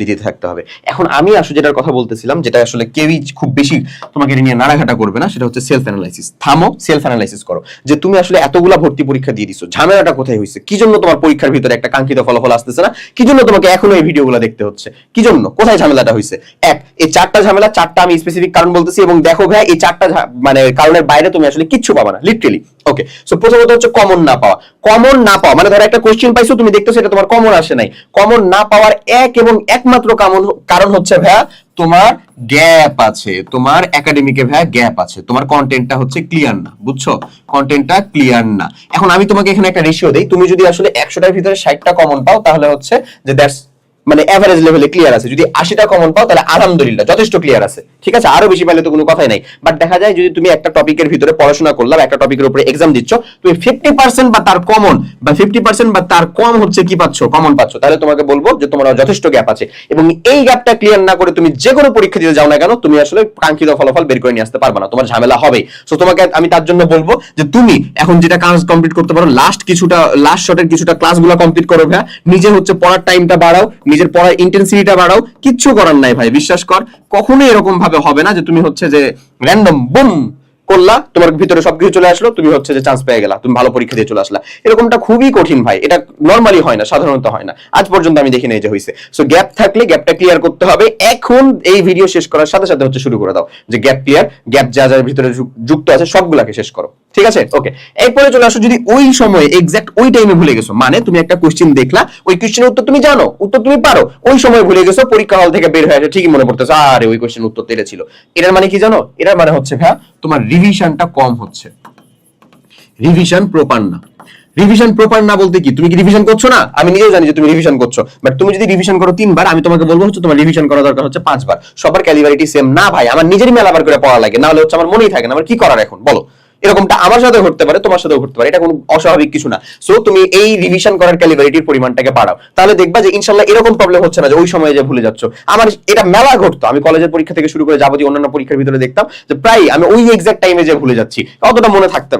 দিতে থাকতে হবে। এখন আমি আসলে যেটার কথা বলতেছিলাম, যেটা আসলে কেউই খুব বেশি তোমাকে এটা নিয়ে নাড়াঘাটা করবে না, সেটা হচ্ছে সেলফ অ্যানালাইসিস থামো সেলফ অ্যানালাইসিস করো। যে তুমি আসলে এতগুলা ভর্তি পরীক্ষা দিয়ে দিছো, ঝামেলাটা কোথায় হয়েছে কি জন্য তোমার পরীক্ষার ভিতরে একটা কাঙ্ক্ষিত ফলাফল আসতেছে না? কি জন্য তোমাকে এখনও এই ভিডিওগুলো দেখতে হচ্ছে? কি জন্য? কোথায় ঝামেলাটা হয়েছে এক, এই চারটা ঝামেলা, চারটা আমি স্পেসিফিক কারণ বলতেছি এবং দেখো ভাই, এই চারটা মানে কারণের বাইরে তুমি আসলে কিচ্ছু পাবা না লিটারেলি ওকে সো প্রথমত হচ্ছে কমন না পাওয়া। কমন না পাওয়া মানে ধরো একটা কোশ্চেন পাইছো, তুমি দেখতেছো এটা তোমার কমন আসে নাই। কমন না পাওয়ার এক এবং একমাত্র কারণ হচ্ছে ভাইয়া তোমার গ্যাপ আছে, তোমার একাডেমিকে ভাইয়া গ্যাপ আছে, তোমার কন্টেন্টটা হচ্ছে ক্লিয়ার না, বুঝছ? কন্টেন্টটা ক্লিয়ার না। এখন আমি তোমাকে এখানে একটা রেশিও দেই, তুমি যদি আসলে একশোটার ভিতরে ষাটটা কমন পাও, তাহলে হচ্ছে যে দ্যাটস মানে এভারেজ লেভেলে ক্লিয়ার আছে। যদি আশিটা কমন পাও, তাহলে আলহামদুলিল্লাহ, যথেষ্ট ক্লিয়ার আছে। ঠিক আছে? আরও বেশি পাইলে তো কোনো কথাই নাই। বাট দেখা যায় যদি তুমি একটা টপিকের ভিতরে পড়াশোনা করলাম একটা টপিকের উপরে এক্সাম দিচ্ছ, তুমি ফিফটি পার্সেন্ট বা তার কমন বা ফিফটি পার্সেন্ট বা তার কম হচ্ছে কি পাচ্ছ? কমন পাচ্ছ। তাহলে তোমাকে বলব যে তোমার যথেষ্ট গ্যাপ আছে। এবং এই গ্যাপটা ক্লিয়ার না করে তুমি যে কোনো পরীক্ষা দিতে যাও না কেন, তুমি আসলে কাঙ্ক্ষিত ফলাফল বের করে নিয়ে আসতে পারবে না। তোমার ঝামেলা হবে সো তোমাকে আমি তার জন্য বলব যে তুমি এখন যেটা কাজ কমপ্লিট করতে পারো লাস্ট কিছুটা লাস্ট শটের কিছুটা ক্লাসগুলো কমপ্লিট করো ভাই নিজে হচ্ছে পড়ার টাইমটা বাড়াও নিজের পড়ার ইন্টেন্সিটিটা বাড়াও, কিচ্ছু করার নাই ভাই, বিশ্বাস কর। কখনোই এরকম ভাবে হবে না যে তুমি হচ্ছে যে র্যান্ডম বুম করলা, তোমার ভিতরে সবকিছু চলে আসলো, তুমি হচ্ছে যে চান্স পেয়ে গেলা, তুমি ভালো পরীক্ষা দিয়ে চলে আসলা। এরকমটা খুবই কঠিন ভাই, এটা নর্মালি হয় না, সাধারণত হয় না। আজ পর্যন্ত আমি দেখি নাই যে হয়েছে সো গ্যাপ থাকলে গ্যাপটা ক্লিয়ার করতে হবে। এখন এই ভিডিও শেষ করার সাথে সাথে হচ্ছে শুরু করে দাও যে গ্যাপ ক্লিয়ার গ্যাপ যা যার ভিতরে যুক্ত আছে, সবগুলাকে শেষ করো। ঠিক আছে? ওকে এরপরে চলে আসো যদি ওই সময়ে এক্সাক্ট ওই টাইমে ভুলে গেছো। মানে তুমি একটা কোশ্চেন দেখলা, ওই কোশ্চেনের উত্তর তুমি জানো, উত্তর তুমি পারো। ওই সময় ভুলে গেছো, পরীক্ষা হল থেকে বের হয়ে আসে, ঠিকই মনে পড়তেছে, আরে ওই কোশ্চেন উত্তর তো ছিল। এটার মানে কি জানো? এটার মানে হচ্ছে ভাইয়া, তোমার রিভিশনটা কম হচ্ছে। রিভিশন প্রপার না। রিভিশন প্রপার না বলতে কি? তুমি কি রিভিশন করছ না? আমি নিজেও জানি যে তুমি রিভিশন করছ। বাট তুমি যদি রিভিশন করো তিনবার, আমি তোমাকে বলব হচ্ছে তোমার রিভিশন করা দরকার হচ্ছে পাঁচবার। সবার ক্যালিবারিটি সেম না ভাই, আমার নিজেরই মেলাবার করে পড়া লাগে না হলে হচ্ছে আমার মনেই থাকে না। আমার কি করার এখন? বলো। এরকমটা আমার সাথে ঘটতে পারে, তোমার সাথেও ঘটতে পারে। এটা কোনো অস্বাভাবিক কিছু না। সো তুমি এই রিভিশন করার ক্যালিবারিটির পরিমাণটাকে বাড়াও। তাহলে দেখবা যে ইনশাল্লাহ এরকম প্রবলেম হচ্ছে না যে ওই সময় যে ভুলে যাচ্ছ। আমার এটা মেলা ঘটতো। আমি কলেজের পরীক্ষা থেকে শুরু করে যাবতীয় অন্যান্য পরীক্ষার ভিতরে দেখতাম যে প্রায় আমি ওই এক্সাক্ট টাইমে যে ভুলে যাচ্ছি, অতটা মনে থাকতে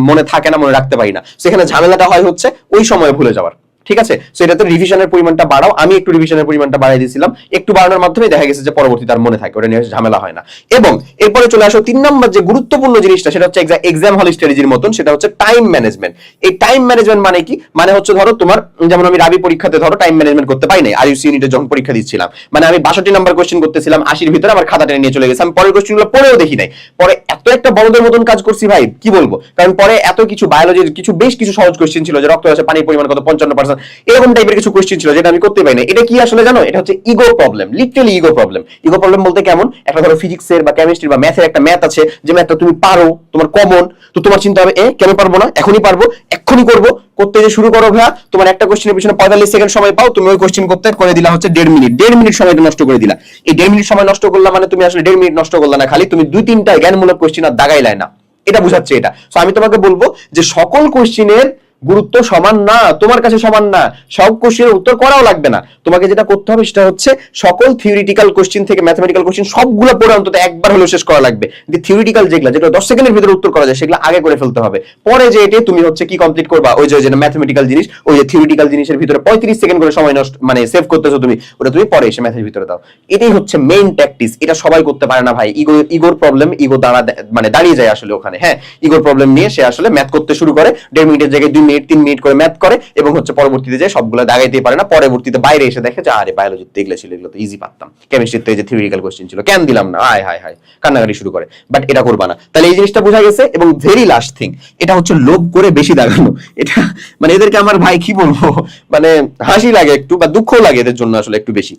মনে- থাকে না, মনে রাখতে পারি না। সেখানে ঝামেলাটা হয় হচ্ছে ওই সময় ভুলে যাওয়ার। ঠিক আছে? সো এটাতে রিভিশনের পরিমাণটা বাড়াও। আমি একটু রিভিশনের পরিমাণটা বাড়াই দিয়েছিলাম একটু বাড়ানোর মাধ্যমে দেখা গেছে যে পরবর্তীতে আর মনে থাকে ওটা নিয়ে ঝামেলা হয় না। এবং এরপরে চলে আসো তিন নম্বর যে গুরুত্বপূর্ণ জিনিসটা সেটা হচ্ছে এক্সাম হল স্ট্র্যাটেজির মতন সেটা হচ্ছে টাইম ম্যানেজমেন্ট এই টাইম ম্যানেজমেন্ট মানে কি? মানে হচ্ছে ধরো তোমার যেমন আমি রাবি পরীক্ষাতে ধরো টাইম ম্যানেজমেন্ট করতে পারি নাই আইউসি ইউনিটে যখন পরীক্ষা দিচ্ছিলাম। মানে আমি বাষট্টি নম্বর কোয়েশ্চেন করতেছিলাম আশির ভিতরে আমার খাতা টেনে নিয়ে চলে গেছে। আমি পরের কোশ্চেনগুলো পড়েও দেখি নাই। পরে এত একটা বড়দের মতন কাজ করছি ভাই কি বলব? কারণ পরে এত কিছু বায়োলজির কিছু বেশ কিছু সহজ কোয়েশ্চেন ছিল যে রক্ত আছে পানির পরিমাণ কত পঞ্চান্ন পার্সেন্ট এরকম টাইপের কিছু কোশ্চেন ছিল যেটা আমি করতে পারি না এটা কি আসলে জানো? এটা হচ্ছে ego problem literally ego problem ego problem বলতে কেমন? একটা ধরো ফিজিক্সের বা কেমিস্ট্রি বা ম্যাথের একটা ম্যাথ আছে, যে ম্যাথটা তুমি পারো, তোমার কমন তো তোমার চিন্তা হবে, এ, কেন পারব না? এখনই পারব, এক্ষুনি করব। করতে যে শুরু করো ভাইয়া, তোমার একটা কোশ্চেনের পিছনে পঁয়তাল্লিশ সেকেন্ড সময় পাও, তুমি ওই কোশ্চেন করতে করে দিলা হচ্ছে দেড় মিনিট। দেড় মিনিট সময় নষ্ট করে দিলা। এই দেড় মিনিট সময় নষ্ট করলা মানে তুমি আসলে দেড় মিনিট নষ্ট করলা না, খালি তুমি দুই তিনটা জ্ঞানমূলক কোশ্চেন আর দাগাইলাই না। এটা বুঝাচ্ছে এটা। সো আমি তোমাকে বলব যে সকল কোশ্চেনের গুরুত্ব সমান না, তোমার কাছে সমান না। সব কোশ্চেনের উত্তর করাও লাগবে না। তোমাকে যেটা করতে হবে সেটা হচ্ছে সকল থিওরিটিক্যাল কোশ্চেন থেকে ম্যাথমেটিক্যাল কোশ্চেন সবগুলো পড়ে অন্তত একবার হলেও শেষ করা লাগবে। যে থিওরিটিক্যাল যেগুলো যেটা দশ সেকেন্ডের ভিতরে উত্তর করা যায়, সেগুলো আগে করে ফেলতে হবে। পরে যে এটি তুমি হচ্ছে কি কমপ্লিট করবা? ওই যে ম্যাথমেটিক্যাল জিনিস, ওই যে থিওরিটিক্যাল জিনিসের ভিতরে পঁয়ত্রিশ সেকেন্ড করে সময় নষ্ট মানে সেভ করতেছো তুমি, ওটা তুমি পরে এসে ম্যাথের ভিতরে দাও। এটাই হচ্ছে মেইন ট্যাকটিস এটা সবাই করতে পারে না ভাই। ইগো ইগোর প্রবলেম ইগো দাঁড়া মানে দাঁড়িয়ে যায় আসলে ওখানে হ্যাঁ? ইগোর প্রবলেম নিয়ে সে আসলে ম্যাথ করতে শুরু করে। দেড় মিনিটের জায়গায় দুই মিনিট, তিন মিনিট করে ম্যাথ করে এবং হচ্ছে পরবর্তীতে যে সবগুলো দাগাইতেই পারে না, পরবর্তীতে বাইরে এসে দেখে যে, আরে বায়োলজিতে এগুলো ছিল, এগুলো তো ইজি পারতাম। কেমিস্ট্রিতে যে থিওরিক্যাল কোশ্চেন ছিল, কেন দিলাম না? আয়, হায় হায়, কান্নাকাটি শুরু করে। বাট এটা করবা না। তাহলে এই জিনিসটা বোঝা গেছে এবং ভেরি লাস্ট থিং এটা হচ্ছে লোভ করে বেশি দাগানো। এটা মানে এদেরকে আমার ভাই কি বলব? মানে হাসি লাগে একটু বা দুঃখ লাগে এদের জন্য আসলে একটু বেশি।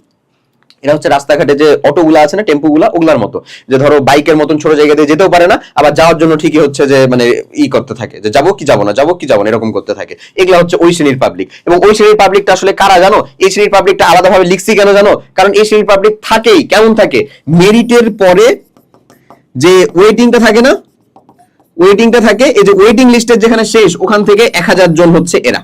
এটা হচ্ছে রাস্তাঘাটে যে অটোগুলো আছে না, টেম্পুগুলা, ওগুলার মতো। যে ধরো বাইকের মতন ছোট জায়গা দিয়ে যেতেও পারে না, আবার যাওয়ার জন্য ঠিকই হচ্ছে যে মানে ই করতে থাকে, যে যাব কি যাব না, যাব কি যাব না, এরকম করতে থাকে। এগুলা হচ্ছে ওই শ্রেণির পাবলিক এবং ওই শ্রেণির পাবলিকটা আসলে কারা জানো? এই শ্রেণির পাবলিকটা আলাদাভাবে লিখছি কেন জানো? কারণ এই শ্রেণির পাবলিক থাকেই, কেমন থাকে? মেরিটের পরে যে ওয়েটিংটা থাকে না ওয়েটিংটা থাকে, এই যে ওয়েটিং লিস্টের যেখানে শেষ, ওখান থেকে এক হাজার জন হচ্ছে এরা।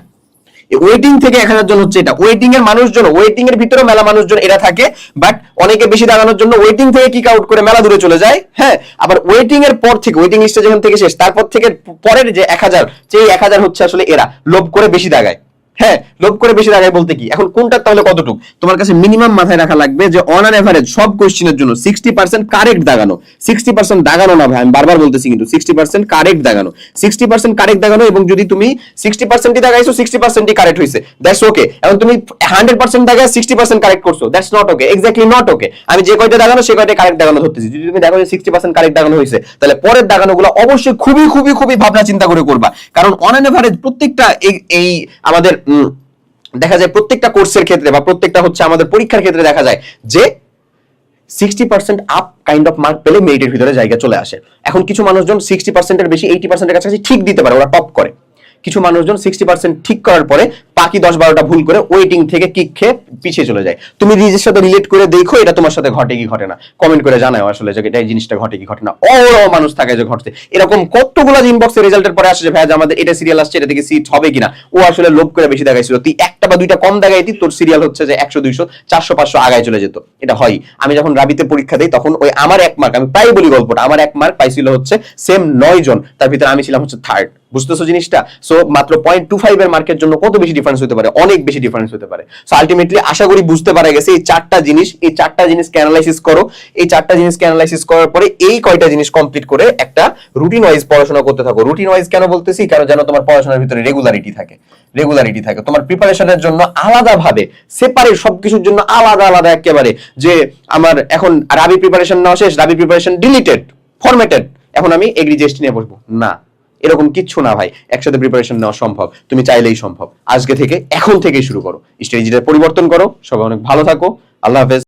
ওয়েটিং থেকে এক হাজার জন হচ্ছে এটা। ওয়েটিং এর মানুষজন ওয়েটিং এর ভিতরে মেলা মানুষজন এরা থাকে বাট অনেকে বেশি দাঁড়ানোর জন্য ওয়েটিং থেকে কিক আউট করে মেলা দূরে চলে যায় হ্যাঁ? আবার ওয়েটিং এর পর থেকে ওয়েটিং লিস্টে যেখান থেকে শেষ, তারপর থেকে পরের যে এক হাজার সেই এক হাজার হচ্ছে আসলে এরা, লোভ করে বেশি দাগায়। হ্যাঁ লোভ করে বেশি দাগায় বলতে কি? এখন কোনটা তাহলে কতটুকু? তোমার কাছে মিনিমাম মাথায় রাখা লাগবে যে অন অ্যান এভারেজ সব কোশ্চেনের জন্য সিক্সটি পার্সেন্ট কারেক্ট দাগানো। সিক্সটি পার্সেন্ট দাগানো না ভাই, আমি বারবার বলতেছি কিন্তু সিক্সটি পার্সেন্ট কারেক্ট দাগানো। সিক্সটি পার্সেন্ট কারেক্ট দাগানো এবং যদি তুমি সিক্সটি পার্সেন্টই দাগাইছো সিক্সটি পার্সেন্টই কারেক্ট হয়েছে দ্যাটস ওকে এখন তুমি হান্ড্রেড পার্সেন্ট দাগায় সিক্সটি পার্সেন্ট কারেক্ট করছ। That's not okay exactly not okay আমি যে কয়টা দাগানো, সে কয়টা কারেক্ট দাগানো ধরতেছি। যদি তুমি দেখো যে সিক্সটি পার্সেন্ট কারেক্ট দাগানো হয়েছে তাহলে পরের দাগানোগুলো অবশ্যই খুবই খুবই খুবই ভাবনা চিন্তা করে করবা। কারণ অন অ্যান এভারেজ প্রত্যেকটা এই- আমাদের দেখা যায় প্রত্যেকটা কোর্সের ক্ষেত্রে বা প্রত্যেকটা হচ্ছে আমাদের পরীক্ষার ক্ষেত্রে দেখা যায় যে sixty percent up kind of mark পেলে মেরিটের ভিতরে জায়গা চলে আসে। এখন কিছু মানুষজন সিক্সটি পার্সেন্টের বেশি এইটি পার্সেন্টের কাছাকাছি ঠিক দিতে পারে, ওরা টপ করে। কিছু মানুষজন সিক্সটি পার্সেন্ট ঠিক করার পরে বাকি দশ বারোটা ভুল করে ওয়েটিং থেকে কিক খেয়ে পিছিয়ে চলে যায়। তুমি নিজের সাথে রিলেট করে দেখো এটা তোমার সাথে ঘটে কি ঘটে না। কমেন্ট করে জানাও আসলে যে এটা এই জিনিসটা ঘটে কি ঘটে না। অ মানুষ থাকে যে ঘটছে। এরকম কতগুলো ইনবক্সে রেজাল্টের পরে আসে যে, ভাই আমাদের এটা সিরিয়াল আসছে, এটা থেকে সিট হবে কিনা? ও আসলে লোভ করে বেশি দেখাইছিল। তুই একটা বা দুইটা কম দেখাইতি, তোর সিরিয়াল হচ্ছে যে একশো, দুইশো, চারশো, পাঁচশো আগায় চলে যেত। এটা হয়। আমি যখন রাবিতে পরীক্ষা দিই, তখন ওই আমার এক মার্ক আমি প্রায় বলি গল্পটা, আমার এক মার্ক পাইছিল হচ্ছে সেম নয় জন তার ভিতরে আমি ছিলাম হচ্ছে থার্ড বুঝতেছো জিনিসটা? সো মাত্র পয়েন্ট টু ফাইভ এর মার্কের জন্য কত বেশি ডিফারেন্স হতে পারে? অনেক বেশি ডিফারেন্স হতে পারে। সো আলটিমেটলি আশা করি বুঝতে পারা গেছে এই চারটা জিনিস, এই চারটা জিনিসকে অ্যানালাইসিস করো। এই চারটা জিনিসকে অ্যানালাইসিস করার পরে এই কয়টা জিনিস কমপ্লিট করে একটা রুটিন ওয়াইজ পড়াশোনা করতে থাকো। রুটিন ওয়াইজ কেন বলতেছি? কারণ যেন তোমার পড়াশোনার ভিতরে রেগুলারিটি থাকে। রেগুলারিটি থাকে। তোমার প্রিপারেশনের জন্য আলাদাভাবে সেপারেট সবকিছুর জন্য আলাদা আলাদা একেবারে যে আমার এখন রাবি প্রিপারেশন নেওয়া শেষ রাবি প্রিপারেশন ডিলিটেড ফরম্যাটেড এখন আমি এগ্রি জিএসটি নিয়ে বসবো। না। এরকম কিচ্ছু না ভাই, একসাথে প্রিপারেশন নেওয়া সম্ভব। তুমি চাইলেই সম্ভব। আজকে থেকে, এখন থেকেই শুরু করো। স্ট্র্যাটেজিটা পরিবর্তন করো। সবাই অনেক ভালো থাকো। আল্লাহ হাফেজ।